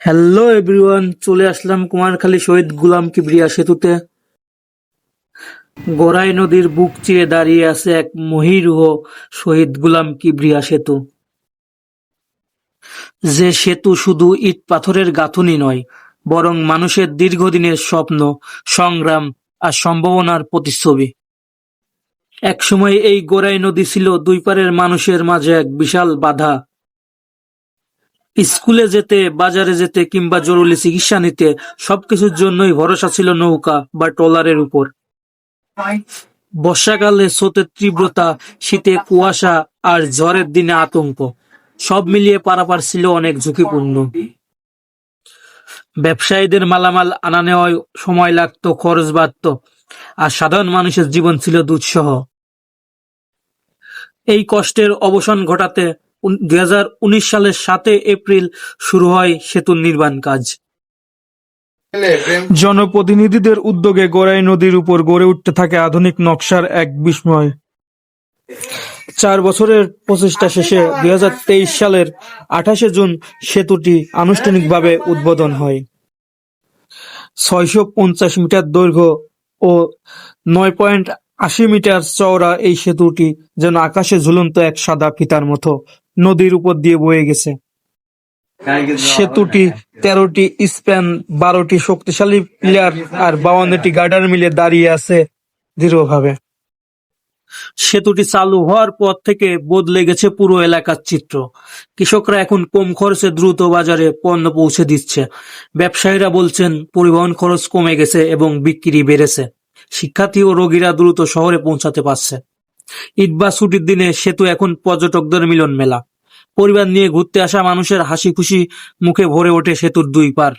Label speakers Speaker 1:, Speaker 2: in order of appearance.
Speaker 1: Hello everyone চলে আসলাম কুমারখালী শহীদ গুলাম কিবরিয়া সেতুতে। গড়াই নদীর বুক চেয়ে দাঁড়িয়ে আছে এক মহিরুহ শহীদ গুলাম কিবরিয়া সেতু। যে সেতু শুধু ইট পাথরের গাঁথুনি নয়, বরং মানুষের দীর্ঘদিনের স্বপ্ন, সংগ্রাম আর সম্ভাবনার প্রতিচ্ছবি। একসময় এই গোড়াই নদী ছিল দুই পারের মানুষের মাঝে এক বিশাল বাধা। স্কুলে যেতে, বাজারে যেতে কিংবা জরুরি চিকিৎসা নিতে সবকিছুর জন্যই ভরসা ছিল নৌকা বা ট্রলারের উপর। বর্ষাকালে স্রোতের তীব্রতা, শীতে কুয়াশা আর ঝড়ের দিনে আতঙ্ক, সব মিলিয়ে পারাপার ছিল অনেক ঝুঁকিপূর্ণ। ব্যবসায়ীদের মালামাল আনা নেওয়ায় সময় লাগতো, খরচ বাড়ত আর সাধারণ মানুষের জীবন ছিল দুঃসহ। এই কষ্টের অবসান ঘটাতে দুই হাজার উনিশ সালের সাতই এপ্রিল শুরু হয় সেতুর নির্মাণ কাজ।
Speaker 2: জনপ্রতিনিধিদের উদ্যোগে গড়াই নদীর উপর গড়ে উঠতে থাকে আধুনিক নকশার এক বিস্ময়। চার বছরের প্রচেষ্টা শেষে দুই সালের আঠাশে জুন সেতুটি আনুষ্ঠানিকভাবে উদ্বোধন হয়। ছয়শো পঞ্চাশ মিটার দৈর্ঘ্য ও নয় পয়েন্ট আশি মিটার চওড়া এই সেতুটি যেন আকাশে ঝুলন্ত এক সাদা ফিতার মতো নদীর উপর দিয়ে বয়ে গেছে। সেতুটি তেরোটি স্প্যান, বারোটি শক্তিশালী প্লেয়ার আর বাউন্নটি গার্ডার মিলে দাঁড়িয়ে আছে দৃঢ়ভাবে।
Speaker 1: সেতুটি চালু হওয়ার পর থেকে বদলে গেছে পুরো এলাকার চিত্র। কৃষকরা এখন কম খরচে দ্রুত বাজারে পণ্য পৌঁছে দিচ্ছে। ব্যবসায়ীরা বলছেন, পরিবহন খরচ কমে গেছে এবং বিক্রি বেড়েছে। শিক্ষার্থী ও রোগীরা দ্রুত শহরে পৌঁছাতে পারছে। ঈদ বা ছুটির দিনে সেতু এখন পর্যটকদের মিলন মেলা পরিবার নিয়ে ঘুরতে আসা মানুষের হাসি খুশি মুখে ভরে ওঠে সেতুর দুই পার।